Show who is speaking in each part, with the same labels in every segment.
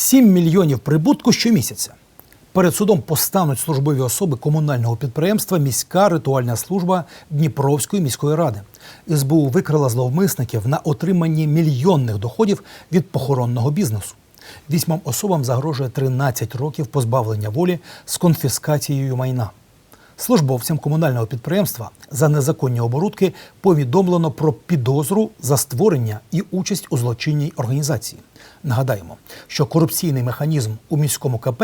Speaker 1: 7 мільйонів прибутку щомісяця. Перед судом постануть службові особи комунального підприємства Міська ритуальна служба Дніпровської міської ради. СБУ викрила зловмисників на отриманні мільйонних доходів від похоронного бізнесу. Вісьмом особам загрожує 13 років позбавлення волі з конфіскацією майна. Службовцям комунального підприємства за незаконні оборудки повідомлено про підозру за створення і участь у злочинній організації. Нагадаємо, що корупційний механізм у міському КП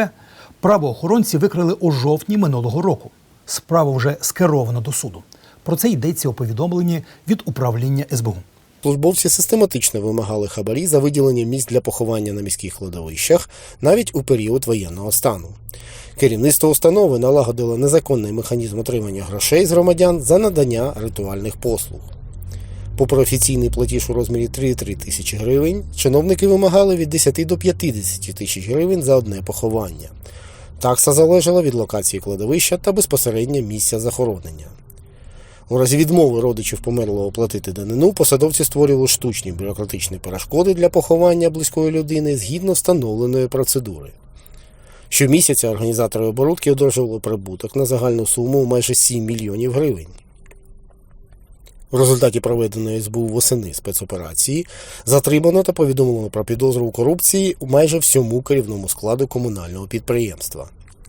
Speaker 1: правоохоронці викрили у жовтні минулого року. Справу вже скеровано до суду. Про це йдеться у повідомленні від управління СБУ.
Speaker 2: Службовці систематично вимагали хабарі за виділення місць для поховання на міських кладовищах навіть у період воєнного стану. Керівництво установи налагодило незаконний механізм отримання грошей з громадян за надання ритуальних послуг. Попри офіційний платіж у розмірі 3-3 тисячі гривень, чиновники вимагали від 10 до 50 тисяч гривень за одне поховання. Такса залежала від локації кладовища та безпосередньо місця захоронення. У разі відмови родичів померлого платити данину, посадовці створювали штучні бюрократичні перешкоди для поховання близької людини згідно встановленої процедури. Щомісяця організатори оборудки одержували прибуток на загальну суму майже 7 мільйонів гривень. В результаті проведеної СБУ восени спецоперації затримано та повідомлено про підозру у корупції майже всьому керівному складу комунального підприємства.